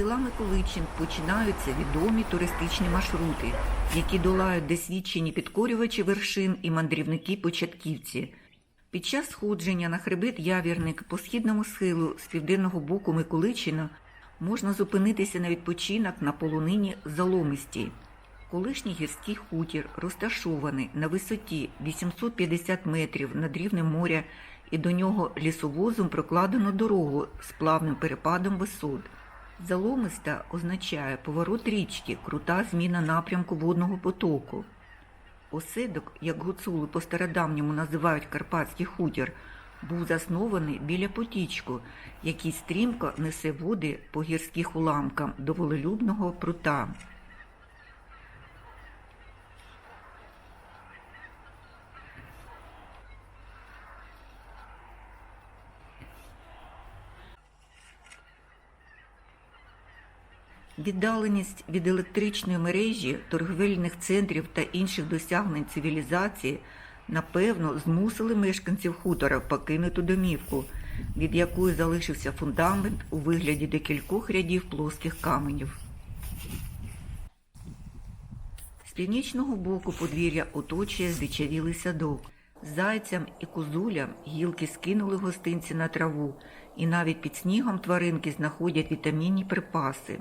села Миколичин починаються відомі туристичні маршрути, які долають досвідчені підкорювачі вершин і мандрівники-початківці. Під час сходження на хребет Явірник по східному схилу з південного боку Миколичина можна зупинитися на відпочинок на полонині Заломисті. Колишній гірський хутір розташований на висоті 850 метрів над рівнем моря і до нього лісовозом прокладено дорогу з плавним перепадом висот. Заломиста означає поворот річки, крута зміна напрямку водного потоку. Оседок, як гуцули по стародавньому називають Карпатський хутір, був заснований біля потічку, який стрімко несе води по гірських уламкам до волелюбного прута. Віддаленість від електричної мережі, торговельних центрів та інших досягнень цивілізації напевно змусили мешканців хутора покинути домівку, від якої залишився фундамент у вигляді декількох рядів плоских каменів. З північного боку подвір'я оточує здичавілий садок. Зайцям і козулям гілки скинули гостинці на траву, і навіть під снігом тваринки знаходять вітамінні припаси.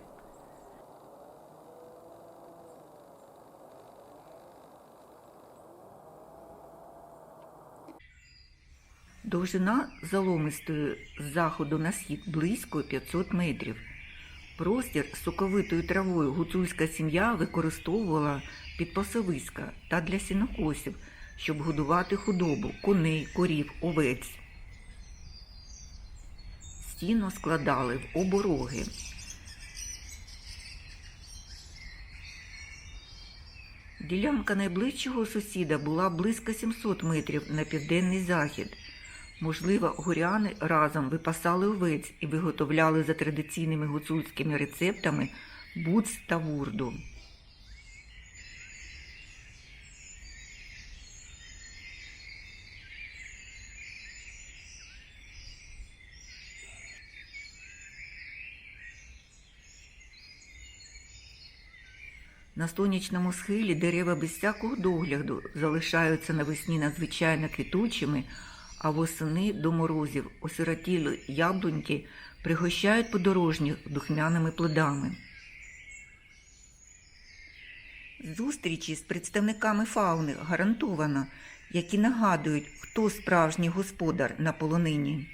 Довжина заломистої з заходу на схід близько 500 метрів. Простір з соковитою травою гуцульська сім'я використовувала під пасовиська та для сінокосів, щоб годувати худобу, коней, корів, овець. Стіну складали в обороги. Ділянка найближчого сусіда була близько 700 метрів на південний захід. Можливо, горяни разом випасали овець і виготовляли за традиційними гуцульськими рецептами буц та вурду. На сонячному схилі дерева без всякого догляду залишаються навесні надзвичайно квітучими, а восени до морозів осиротілі яблуньки пригощають подорожніх духмяними плодами. Зустрічі з представниками фауни гарантовано, які нагадують, хто справжній господар на полонині.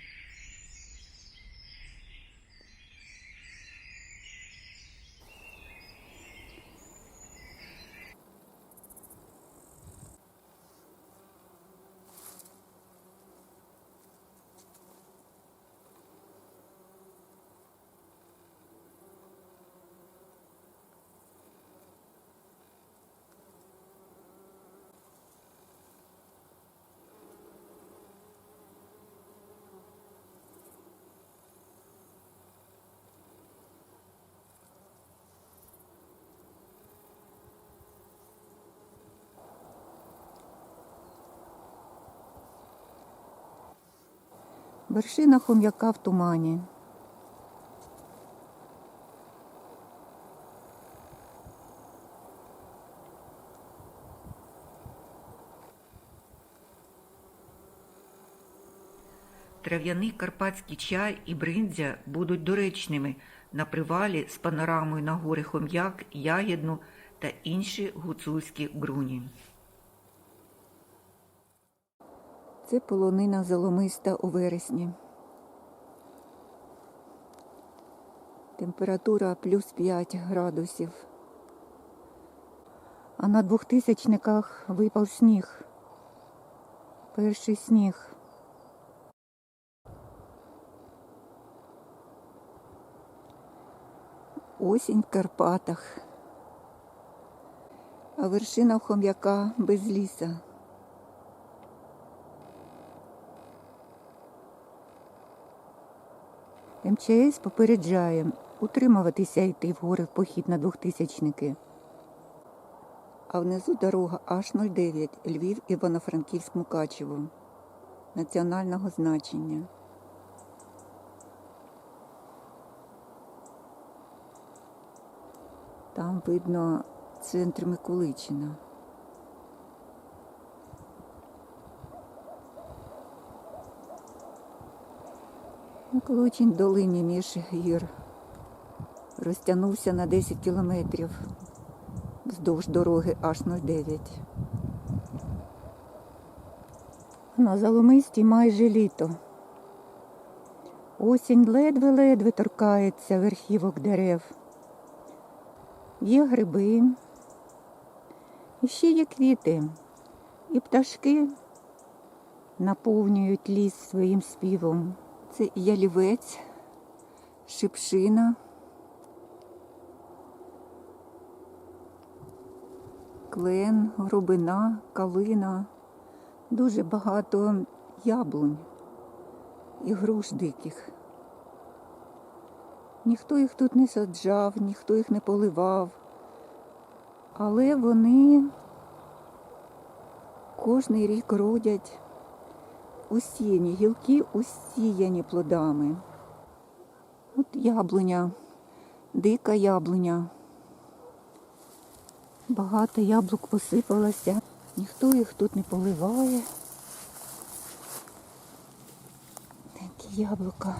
Вершина хом'яка в тумані. Трав'яний карпатський чай і бриндзя будуть доречними на привалі з панорамою на гори Хом'як, Ягідну та інші гуцульські ґруні. Це полонина золомиста у вересні. Температура плюс 5 градусів. А на двохтисячниках випав сніг. Перший сніг. Осінь в Карпатах. А вершина в хом'яка без ліса. МЧС попереджає утримуватися йти в гори в похід на двохтисячники. А внизу дорога H09 Львів Івано-Франківськ Мукачево національного значення. Там видно центр Миколичина. Миколичин в долині між гір розтягнувся на 10 кілометрів вздовж дороги H09. На Заломисті майже літо. Осінь ледве-ледве торкається верхівок дерев. Є гриби, і ще є квіти, і пташки наповнюють ліс своїм співом. Це ялівець, шипшина, клен, горобина, калина, дуже багато яблунь і груш диких. Ніхто їх тут не саджав, ніхто їх не поливав, але вони кожний рік родять усіяні, гілки усіяні плодами. От яблуня, дика яблуня. Багато яблук посипалося, ніхто їх тут не поливає. Такі яблука.